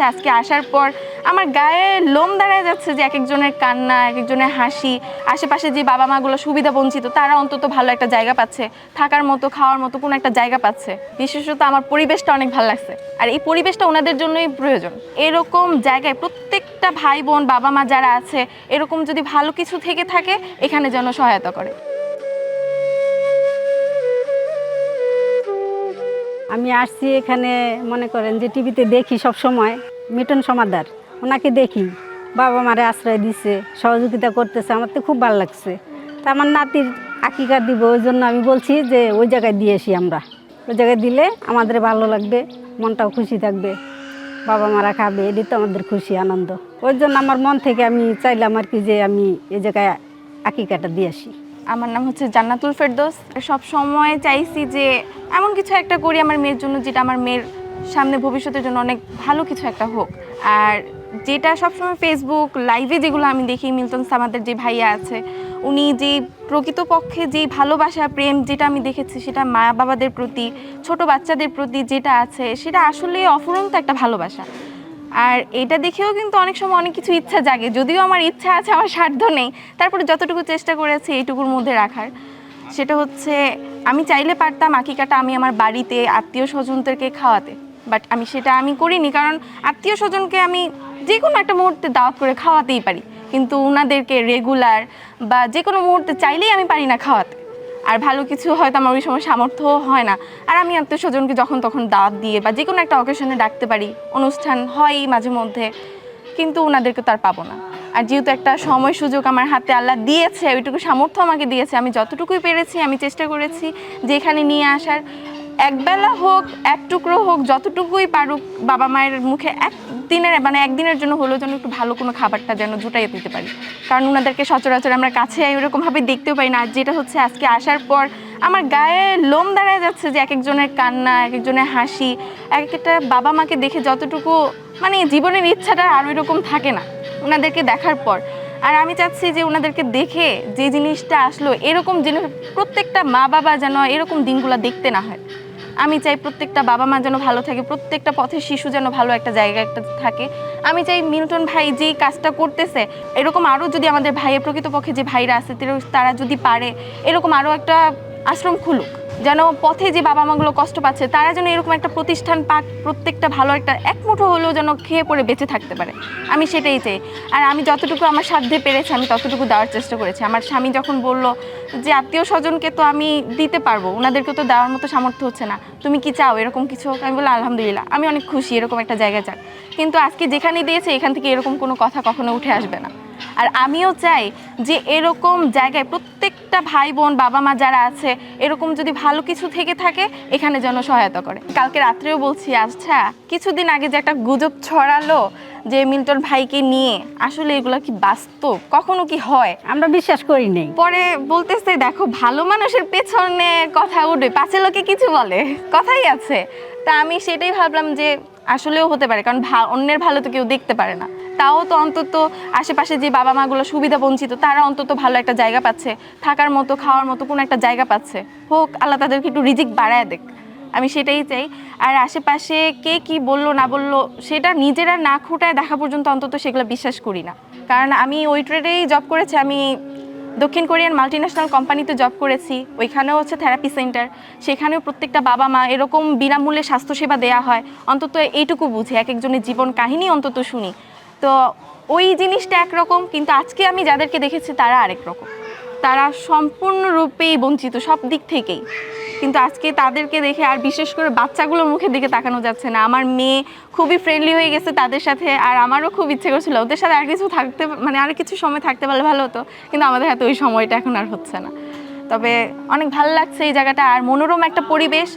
আজকে আসার পর আমার গায়ে লোম দাঁড়ায় যাচ্ছে যে এক একজনের কান্না এক একজনের হাসি, আশেপাশে যে বাবা মাগুলো সুবিধা বঞ্চিত, তারা অন্তত ভালো একটা জায়গা পাচ্ছে, থাকার মতো, খাওয়ার মতো কোনো একটা জায়গা পাচ্ছে। বিশেষত আমার পরিবেশটা অনেক ভালো লাগছে। আর এই পরিবেশটা ওনাদের জন্যই প্রয়োজন। এরকম জায়গায় প্রত্যেকটা ভাই বোন, বাবা মা যারা আছে, এরকম যদি ভালো কিছু থেকে থাকে, এখানে যেন সহায়তা করে। আমি আসছি এখানে, মনে করেন যে টিভিতে দেখি সব সময়। মিটন সমাদার, ওনাকে দেখি। বাবা মারে আশ্রয় দিছে, সহযোগিতা করতেছে, আমার তো খুব ভালো লাগছে। তা আমার নাতির আকিকা দিব, ওই জন্য আমি বলছি যে ওই জায়গায় দিয়ে আসি আমরা। ওই জায়গায় দিলে আমাদের ভালো লাগবে, মনটাও খুশি থাকবে। বাবা মারা খাবে এটি তো আমাদের খুশি, আনন্দ। ওই জন্য আমার মন থেকে আমি চাইলাম আর কি যে আমি এই জায়গায় আকিকাটা দিয়ে আসি। আমার নাম হচ্ছে জান্নাতুল ফেরদোস। সব সময় চাইছি যে এমন কিছু একটা করি আমার মেয়ের জন্য, যেটা আমার মেয়ের সামনে ভবিষ্যতের জন্য অনেক ভালো কিছু একটা হোক। আর যেটা সবসময় ফেসবুক লাইভে যেগুলো আমি দেখি, মিল্টন সামাদের যে ভাইয়া আছে, উনি যে প্রকৃতপক্ষে যে ভালোবাসা, প্রেম যেটা আমি দেখেছি, সেটা মা বাবাদের প্রতি, ছোট বাচ্চাদের প্রতি যেটা আছে, সেটা আসলে অফুরন্ত একটা ভালোবাসা। আর এটা দেখেও কিন্তু অনেক সময় অনেক কিছু ইচ্ছা জাগে। যদিও আমার ইচ্ছা আছে, আমার সাধ্য নেই। তারপরে যতটুকু চেষ্টা করেছি এইটুকুর মধ্যে রাখার। সেটা হচ্ছে, আমি চাইলে পারতাম আকিকাটা আমি আমার বাড়িতে আত্মীয় স্বজনদেরকে খাওয়াতে। বাট আমি সেটা আমি করিনি, কারণ আত্মীয় স্বজনকে আমি যে কোনো একটা মুহূর্তে দাওয়াত করে খাওয়াতেই পারি। কিন্তু ওনাদেরকে রেগুলার বা যে কোনো মুহূর্তে চাইলেই আমি পারি না খাওয়াতে। আর ভালো কিছু হয়তো আমার ওই সময় সামর্থ্য হয় না। আর আমি আত্মীয় স্বজনকে যখন তখন দাওয়াত দিয়ে বা যে কোনো একটা অকেশনে ডাকতে পারি, অনুষ্ঠান হয়ই মাঝে মধ্যে, কিন্তু ওনাদেরকে তো আর পাবো না। আর যেহেতু একটা সময় সুযোগ আমার হাতে আল্লাহ দিয়েছে, ওইটুকু সামর্থ্য আমাকে দিয়েছে, আমি যতটুকুই পেরেছি আমি চেষ্টা করেছি যে এখানে নিয়ে আসার। একবেলা হোক, এক টুকরো হোক, যতটুকুই পারুক, বাবা মায়ের মুখে এক দিনের মানে একদিনের জন্য হলেও যেন একটু ভালো কোনো খাবারটা যেন জুটাই দিতে পারি। কারণ ওনাদেরকে সচরাচর আমরা কাছে ওইরকমভাবে দেখতেও পাই না। আর যেটা হচ্ছে, আজকে আসার পর আমার গায়ে লোম দাঁড়ায় যাচ্ছে যে এক একজনের কান্না এক একজনের হাসি এক একটা বাবা মাকে দেখে যতটুকু মানে জীবনের ইচ্ছাটা আর ওই রকম থাকে না ওনাদেরকে দেখার পর। আর আমি চাচ্ছি যে ওনাদেরকে দেখে যে জিনিসটা আসলো, এরকম জিনিস প্রত্যেকটা মা বাবা যেন এরকম দিনগুলো দেখতে না হয়। আমি চাই প্রত্যেকটা বাবা মা যেন ভালো থাকে, প্রত্যেকটা পথের শিশু যেন ভালো একটা জায়গা একটা থাকে। আমি চাই মিল্টন ভাই যেই কাজটা করতেছে, এরকম আরও যদি আমাদের ভাইয়ের প্রকৃতপক্ষে যে ভাইরা আছে, তারা যদি পারে, এরকম আরও একটা আশ্রম খুলুক। যেন পথে যে বাবা মাগুলো কষ্ট পাচ্ছে, তারা যেন এরকম একটা প্রতিষ্ঠান পাক, প্রত্যেকটা ভালো একটা এক মুঠো হলেও যেন খেয়ে পড়ে বেঁচে থাকতে পারে। আমি সেটাই চাই। আর আমি যতটুকু আমার সাধ্যে পেরেছি, আমি ততটুকু দেওয়ার চেষ্টা করেছি। আমার স্বামী যখন বলল যে, আত্মীয় স্বজনকে তো আমি দিতে পারব ওনাদেরকে তো দেওয়ার মতো সামর্থ্য হচ্ছে না। তুমি কি চাও এরকম কিছু আমি বললাম, আলহামদুলিল্লাহ, আমি অনেক খুশি, এরকম একটা জায়গা যাক। কিন্তু আজকে যেখানে দিয়েছে, এখান থেকে এরকম কোনো কথা কখনো উঠে আসবে না। আর আমিও চাই যে এরকম জায়গায় প্রত্যেকটা ভাই বোন বাবা মা যারা আছে এরকম যদি ভালো কিছু থেকে থাকে এখানে যেন সহায়তা করে। কালকে রাত্রেও বলছি আচ্ছা কিছুদিন আগে যে একটা গুজব ছড়ালো যে মিল্টন ভাইকে নিয়ে আসলে এগুলো কি বাস্তব? কখনো কি হয়? আমরা বিশ্বাস করি নেই। পরে বলতেছে দেখো ভালো মানুষের পেছনে কথা উঠবে পাছে লোকে কিছু বলে কথাই আছে। তা আমি সেটাই ভাবলাম যে আসলেও হতে পারে কারণ অন্যের ভালো তো কেউ দেখতে পারে না। তাও তো অন্তত আশেপাশে যে বাবা মাগুলো সুবিধা বঞ্চিত, তারা অন্তত ভালো একটা জায়গা পাচ্ছে। থাকার মতো, খাওয়ার মতো কোনো একটা জায়গা পাচ্ছে। হোক, আল্লাহ তাদেরকে একটু রিজিক বাড়ায় দেখ আমি সেটাই চাই। আর আশেপাশে কে কি বলল, না বলল, সেটা নিজেরা না খুঁটায় দেখা পর্যন্ত অন্তত সেগুলো বিশ্বাস করি না। কারণ আমি ওই ট্রেডেই জব করেছি। আমি দক্ষিণ কোরিয়ান মাল্টিন্যাশনাল কোম্পানিতে জব করেছি। ওইখানেও হচ্ছে থেরাপি সেন্টার সেখানেও প্রত্যেকটা বাবা মা এরকম বিনামূল্যে স্বাস্থ্যসেবা দেওয়া হয়। অন্তত এইটুকু বুঝি। এক একজনের জীবন কাহিনী অন্তত শুনি। তো ওই জিনিসটা একরকম, কিন্তু আজকে আমি যাদেরকে দেখেছি তারা আরেক রকম। তারা সম্পূর্ণরূপেই বঞ্চিত সব দিক থেকেই। কিন্তু আজকে তাদেরকে দেখে আর বিশেষ করে বাচ্চাগুলোর মুখের দিকে তাকানো যাচ্ছে না। আমার মেয়ে খুবই ফ্রেন্ডলি হয়ে গেছে তাদের সাথে, আর আমারও খুব ইচ্ছে করছিল। ওদের সাথে আর কিছু থাকতে মানে আর কিছু সময় থাকতে পারলে ভালো হতো, কিন্তু আমাদের হাতে ওই সময়টা এখন আর হচ্ছে না। তবে অনেক ভালো লাগছে এই জায়গাটা। আর মনোরম একটা পরিবেশ।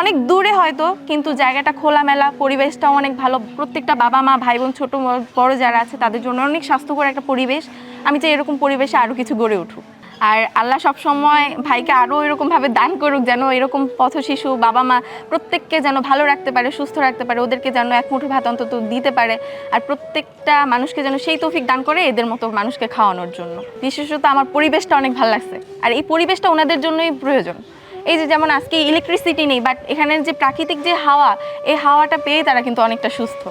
অনেক দূরে হয়তো, কিন্তু জায়গাটা খোলামেলা, পরিবেশটাও অনেক ভালো। প্রত্যেকটা বাবা মা ভাই বোন ছোটো, বড় যারা আছে, তাদের জন্য অনেক স্বাস্থ্যকর একটা পরিবেশ। আমি চাই এরকম পরিবেশে আরও কিছু গড়ে উঠুক। আর আল্লাহ সব সময় ভাইকে আরও এরকমভাবে দান করুক যেন এরকম পথ শিশু বাবা মা প্রত্যেককে যেন ভালো রাখতে পারে, সুস্থ রাখতে পারে, ওদেরকে যেন এক মুঠো ভাত অন্তত দিতে পারে। আর প্রত্যেকটা মানুষকে যেন সেই তৌফিক দান করে এদের মতো মানুষকে খাওয়ানোর জন্য। বিশেষত আমার পরিবেশটা অনেক ভালো লাগছে। আর এই পরিবেশটা ওনাদের জন্যই প্রয়োজন। এই যে যেমন আজকে ইলেকট্রিসিটি নেই বাট এখানের যে প্রাকৃতিক যে হাওয়া, এই হাওয়াটা পেয়ে তারা কিন্তু অনেকটা সুস্থ।